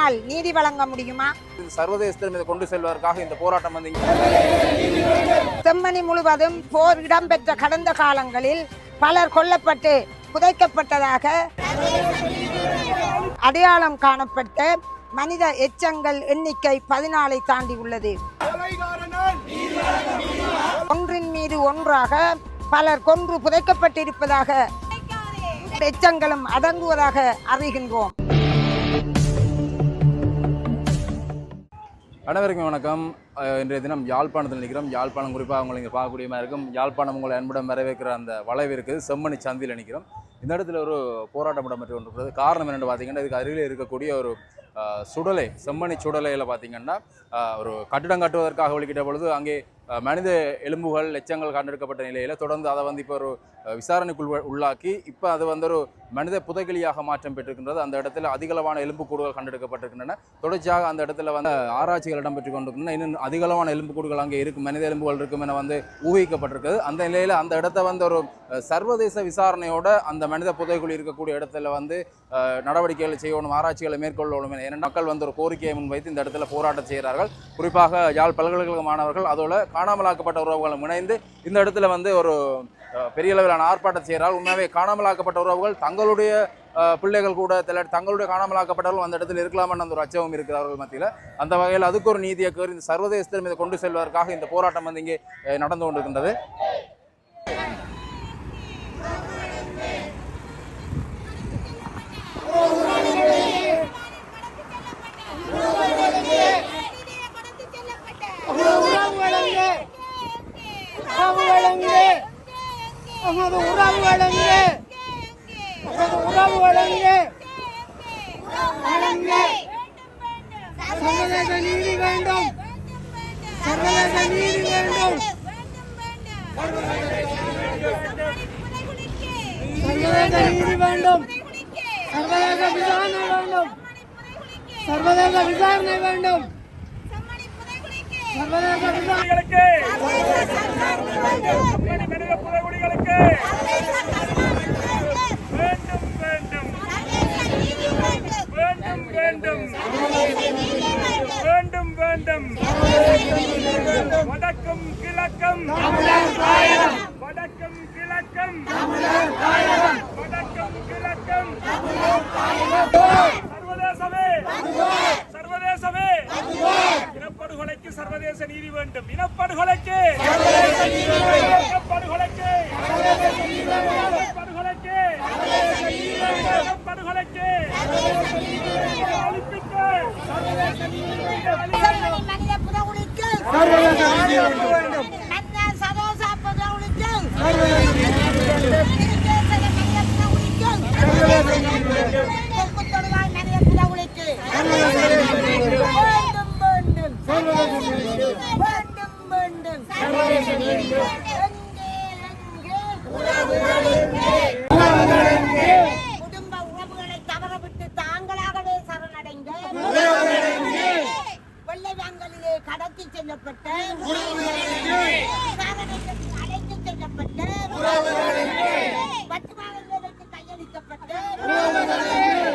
கொலைகாரனால் நீதி வழங்க முடியுமா? சர்வதேசத்திலும் இதை கொண்டு செல்வதற்காக இந்த போராட்டம் வந்து செம்மணி முழுவதும் போர் இடம்பெற்ற கடந்த காலங்களில் பலர் கொல்லப்பட்டு புதைக்கப்பட்டதாக அடையாளம் காணப்பட்ட மனித எச்சங்கள் எண்ணிக்கை பதினாலை தாண்டி உள்ளது. ஒன்றின் மீது ஒன்றாக பலர் கொன்று புதைக்கப்பட்டிருப்பதாக எச்சங்களும் அடங்குவதாக அறிகின்றோம். அனைவருக்கும் வணக்கம். இன்றைய தினம் யாழ்ப்பாணத்தில் நிற்கிறோம். யாழ்ப்பாணம் குறிப்பாக உங்களை இங்கே பார்க்கக்கூடிய மாதிரி இருக்கும். யாழ்ப்பாணம் உங்களை அன்புடன் வரவேற்கிற அந்த வளைவு இருக்குது செம்மணி சந்தியில் நிற்கிறோம். இந்த இடத்துல ஒரு போராட்டம் இடம்பெற்று கொண்டிருக்கிறது காரணம் என்னென்னு பார்த்தீங்கன்னா இதுக்கு அருகில் இருக்கக்கூடிய ஒரு சுடலை செம்மணி சுடலையில் பார்த்தீங்கன்னா ஒரு கட்டிடம் கட்டுவதற்காக ஒழிக்கிட்ட பொழுது அங்கே மனித எலும்புகள் எச்சங்கள் கண்டெடுக்கப்பட்ட நிலையில் தொடர்ந்து அதை வந்து இப்போ ஒரு விசாரணைக்குள் உள்ளாக்கி இப்போ அது வந்து ஒரு மனித புதைகளியாக மாற்றம் பெற்றிருக்கின்றது. அந்த இடத்துல அதிகளவான எலும்புக்கூடுகள் கண்டெடுக்கப்பட்டிருக்கின்றன. தொடர்ச்சியாக அந்த இடத்துல வந்து ஆராய்ச்சிகள் இடம்பெற்று கொண்டிருக்கின்றன. இன்னும் அதிகளவான எலும்புக்கூடுகள் அங்கே இருக்கும் மனித எலும்புகள் இருக்கும் என வந்து ஊகிக்கப்பட்டிருக்குது அந்த நிலையில் அந்த இடத்த வந்து ஒரு சர்வதேச விசாரணையோட அந்த மனித புதைக்குழி இருக்கக்கூடிய இடத்துல வந்து நடவடிக்கைகள் செய்யணும் ஆராய்ச்சிகளை மேற்கொள்ளணும் என இரண்டு மக்கள் வந்து ஒரு கோரிக்கையை முன்வைத்து இந்த இடத்துல போராட்டம் செய்கிறார்கள். குறிப்பாக யாழ் பல்கலைக்கழக மாணவர்கள் அதோட காணாமலாக்கப்பட்ட உறவுகளும் இணைந்து இந்த இடத்துல வந்து ஒரு பெரிய அளவிலான ஆர்ப்பாட்டம் செய்கிறார்கள். உண்மையாகவே காணாமலாக்கப்பட்ட உறவுகள் தங்களுடைய பிள்ளைகள் கூட சில தங்களுடைய காணாமலாக்கப்பட்டவர்கள் அந்த இடத்துல இருக்கலாமென்னு அந்த ஒரு அச்சமும் இருக்கிறார்கள் மத்தியில். அந்த வகையில் அதுக்கு ஒரு நீதியை கோரி இந்த சர்வதேசத்திலும் இதை கொண்டு செல்வதற்காக இந்த போராட்டம் வந்து இங்கே நடந்து கொண்டிருக்கின்றது. நமது உறவு வழங்கு. நமது உறவு வழங்கு. வழங்கு. சர்வதேச நீதி வேண்டும். சர்வதேச நீதி வேண்டும். சர்வதேச நீதி வேண்டும். சர்வதேச விசாரணை வேண்டும். சர்வதேச விசாரணை வேண்டும். சர்வதேச விசாரணை மனித வேண்டும் வேண்டும். வேண்டும் வேண்டும். வேண்டும் வேண்டும். வடக்கும் கிழக்கும். வடக்கும் கிழக்கும். வடக்கும் கிழக்கும். சர்வதேசமே. சர்வதேசமே. இனப்படுகொலைக்கு சர்வதேச நீதி வேண்டும். இனப்படுகொலைக்கு. இனப்படுகொலைக்கு இனப்படுகொலைக்கு அழிப்பிட்டு செம்மணி மனித புதகுலிக்கு மன்னர் சரோசா புதகுலிக்கு திருக்கேசர மனித புதகுலிக்கு கொங்கு தொடுவாய் மனித புதகுலிக்கு வேண்டும் வேண்டும் வேண்டும் வேண்டும் எங்கே, எங்கே? குடும்ப உறவுகளை தவறவிட்டு தாங்களாகவே சரணடைந்த வெள்ளைவாங்கலிலே கடத்தி செல்லப்பட்ட அழைத்து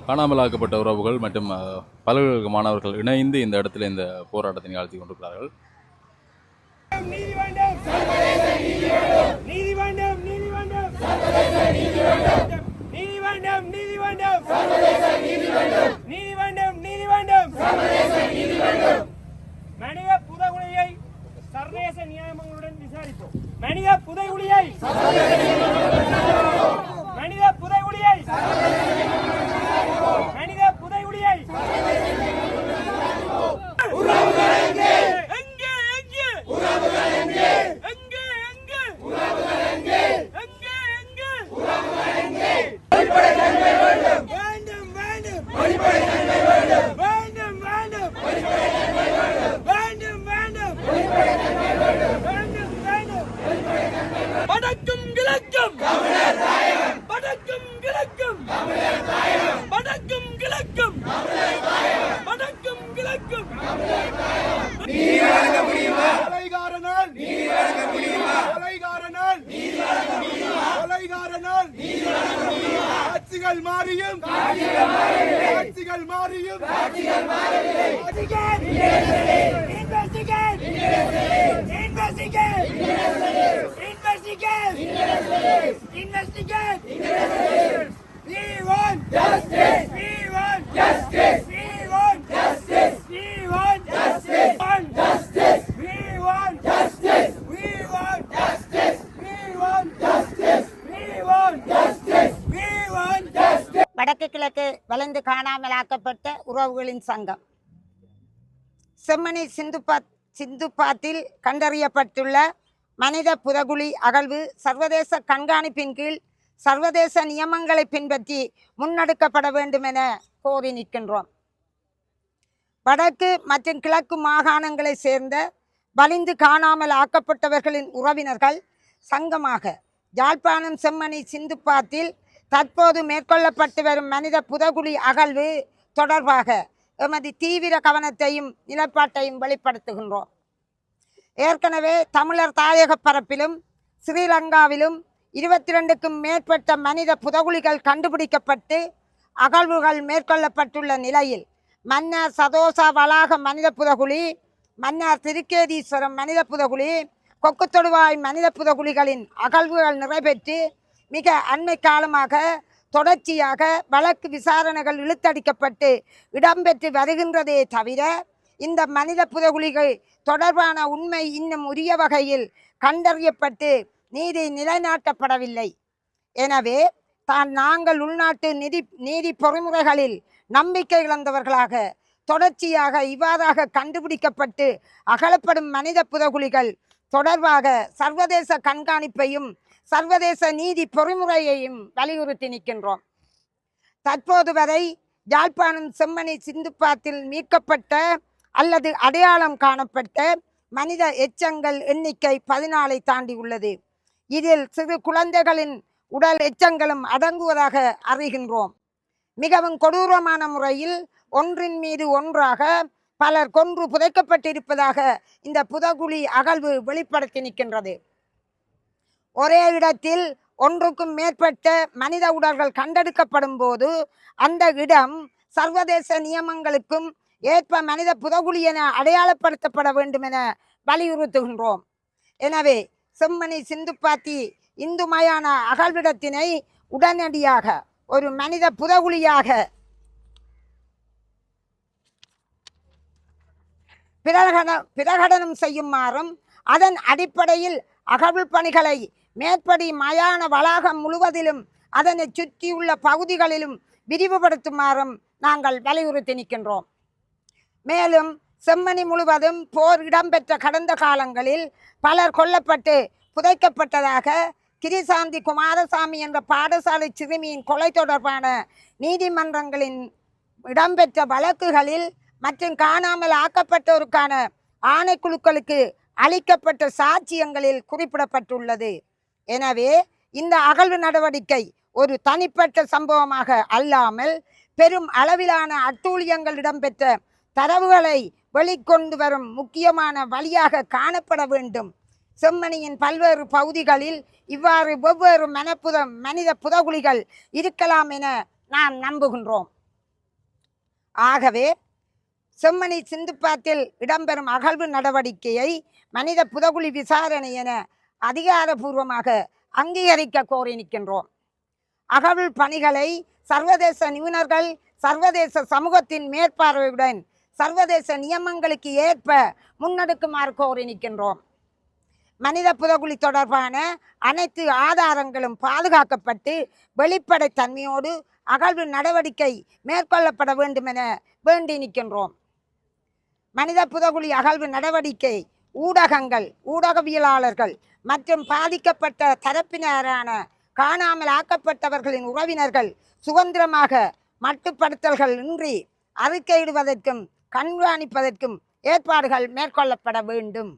காணாமலாக்கப்பட்ட உறவுகள் மற்றும் பல்கலைக்கழக மாணவர்கள் இணைந்து இந்த இடத்துல இந்த போராட்டத்தை நிகழ்த்தி கொண்டிருக்கிறார்கள். கொலைகாரனால் கொலைகாரனால் காட்சிகள் மாறியும் காட்சிகள் மாறியும் Investigate! Investigate! Investigate! Investigate! Investigate! உறவுகளின் சங்கம். செம்மணி சிந்துபாத் சிந்துபாத்தில் கண்டறியப்பட்டுள்ள மனித புதகுழி அகழ்வு சர்வதேச கண்காணிப்பின் கீழ் சர்வதேச நியமங்களை பின்பற்றி முன்னெடுக்கப்பட வேண்டும் என கோரி நிற்கின்றோம். வடக்கு மற்றும் கிழக்கு மாகாணங்களைச் சேர்ந்த வலிந்து காணாமல் ஆக்கப்பட்டவர்களின் உறவினர்கள் சங்கமாக யாழ்ப்பாணம் செம்மணி சிந்துப்பாத்தில் தற்போது மேற்கொள்ளப்பட்டு வரும் மனித புதகுழி அகழ்வு தொடர்பாக எமது தீவிர கவனத்தையும் நிலைப்பாட்டையும் வெளிப்படுத்துகின்றோம். ஏற்கனவே தமிழர் தாயக பரப்பிலும் ஸ்ரீலங்காவிலும் இருபத்தி ரெண்டுக்கும் மேற்பட்ட மனித புதகுழிகள் கண்டுபிடிக்கப்பட்டு அகழ்வுகள் மேற்கொள்ளப்பட்டுள்ள நிலையில் மன்னார் சதோசா வளாக மனித புதகுழி மன்னார் திருக்கேதீஸ்வரம் மனித புதகுழி கொக்குத்தொடுவாய் மனித புதகுழிகளின் அகழ்வுகள் நிறைவேற்றி மிக அண்மை காலமாக தொடர்ச்சியாக வழக்கு விசாரணைகள் இழுத்தடிக்கப்பட்டு இடம்பெற்று வருகின்றதே தவிர இந்த மனித புதகுலிகள் தொடர்பான உண்மை இன்னும் உரிய வகையில் கண்டறியப்பட்டு நீதி நிலைநாட்டப்படவில்லை. எனவே தான் நாங்கள் உள்நாட்டு நிதி நீதி பொறிமுறைகளில் நம்பிக்கை இழந்தவர்களாக தொடர்ச்சியாக இவ்வாறாக கண்டுபிடிக்கப்பட்டு அகலப்படும் மனித புதகுலிகள் தொடர்பாக சர்வதேச கண்காணிப்பையும் சர்வதேச நீதி பொறிமுறையையும் வலியுறுத்தி நிற்கின்றோம். தற்போது வரை யாழ்ப்பாணம் செம்மணி சிந்துப்பாத்தில் மீட்கப்பட்ட அல்லது அடையாளம் காணப்பட்ட மனித எச்சங்கள் எண்ணிக்கை பதினாலை தாண்டி உள்ளது. இதில் சிறு குழந்தைகளின் உடல் எச்சங்களும் அடங்குவதாக அறிகின்றோம். மிகவும் கொடூரமான முறையில் ஒன்றின் மீது ஒன்றாக பலர் கொன்று புதைக்கப்பட்டிருப்பதாக இந்த புதகுழி அகழ்வு வெளிப்படுத்தி நிற்கின்றது. ஒரே இடத்தில் ஒன்றுக்கும் மேற்பட்ட மனித உடல்கள் கண்டெடுக்கப்படும் போது அந்த இடம் சர்வதேச நியமங்களுக்கும் ஏற்ப மனித புதகுழி என அடையாளப்படுத்தப்பட வேண்டும் என வலியுறுத்துகின்றோம். எனவே செம்மணி சிந்துப்பாத்தி இந்து மயான அகழ்விடத்தினை உடனடியாக ஒரு மனித புதகுழியாக பிரகடனம் பிரகடனம் செய்யுமாறும் அதன் அடிப்படையில் அகழ்வு பணிகளை மேற்படி மயான வளாகம் முழுவதிலும் அதனை சுற்றியுள்ள பகுதிகளிலும் விரிவுபடுத்துமாறும் நாங்கள் வலியுறுத்தி நிற்கின்றோம். மேலும் செம்மணி முழுவதும் போர் இடம்பெற்ற கடந்த காலங்களில் பலர் கொல்லப்பட்டு புதைக்கப்பட்டதாக கிரிசாந்தி குமாரசாமி என்ற பாடசாலை சிறுமியின் கொலை தொடர்பான நீதிமன்றங்களின் இடம்பெற்ற வழக்குகளில் மற்றும் காணாமல் ஆக்கப்பட்டோருக்கான ஆணைக்குழுக்களுக்கு அளிக்கப்பட்ட சாட்சியங்களில் குறிப்பிடப்பட்டுள்ளது. எனவே இந்த அகழ்வு நடவடிக்கை ஒரு தனிப்பட்ட சம்பவமாக அல்லாமல் பெரும் அளவிலான அட்டூழியங்கள் இடம்பெற்ற தரவுகளை வெளிக்கொண்டு வரும் முக்கியமான வழியாக காணப்பட வேண்டும். செம்மணியின் பல்வேறு பகுதிகளில் இவ்வாறு வெவ்வேறு மனப்புத மனித புதகுழிகள் இருக்கலாம் என நாம் நம்புகின்றோம். ஆகவே செம்மணி சிந்துப்பாத்தில் இடம்பெறும் அகழ்வு நடவடிக்கையை மனித புதகுழி விசாரணை என அதிகாரபூர்வமாக அங்கீகரிக்க கோரி நிற்கின்றோம். அகழ்வு பணிகளை சர்வதேச நிபுணர்கள் சர்வதேச சமூகத்தின் மேற்பார்வையுடன் சர்வதேச நியமங்களுக்கு ஏற்ப முன்னெடுக்குமாறு கோரி நிற்கின்றோம். மனித புதகுழி தொடர்பான அனைத்து ஆதாரங்களும் பாதுகாக்கப்பட்டு வெளிப்படைத்தன்மையோடு அகழ்வு நடவடிக்கை மேற்கொள்ளப்பட வேண்டும் என வேண்டி நிற்கின்றோம். மனித புதகுழி அகழ்வு நடவடிக்கை ஊடகங்கள் ஊடகவியலாளர்கள் மற்றும் பாதிக்கப்பட்ட தரப்பினரான காணாமல் ஆக்கப்பட்டவர்களின் உறவினர்கள் சுதந்திரமாக மட்டுப்படுத்தல்கள் இன்றி அறிக்கையிடுவதற்கும் கண்காணிப்பதற்கும் ஏற்பாடுகள் மேற்கொள்ளப்பட வேண்டும்.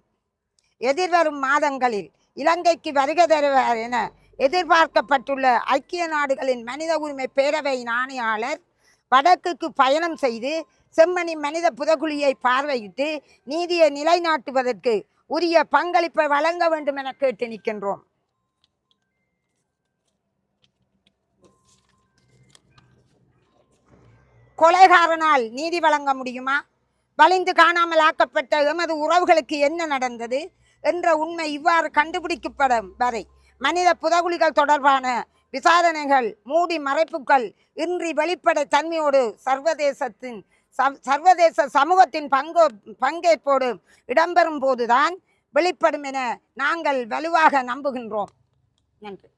எதிர்வரும் மாதங்களில் இலங்கைக்கு வருகை தருவார் என எதிர்பார்க்கப்பட்டுள்ள ஐக்கிய நாடுகளின் மனித உரிமை பேரவையின் ஆணையாளர் வடக்குக்கு பயணம் செய்து செம்மணி மனித புதகுழியை பார்வையிட்டு நீதியை நிலைநாட்டுவதற்கு உரிய பங்களிப்பை வழங்க வேண்டும் என கேட்டு நிற்கின்றோம். கொலைகாரனால் நீதி வழங்க முடியுமா? வலிந்து காணாமல் ஆக்கப்பட்ட எமது உறவுகளுக்கு என்ன நடந்தது? என்ற உண்மை இவ்வாறு கண்டுபிடிக்கப்படும் வரை மனித புதகுலிகள் தொடர்பான விசாரணைகள் மூடி மறைப்புகள் இன்றி வெளிப்படை தன்மையோடு சர்வதேசத்தின் சர்வதேச சமூகத்தின் பங்கு பங்கேற்போடு இடம்பெறும் போதுதான் வெளிப்படும் என நாங்கள் வலுவாக நம்புகின்றோம். நன்றி.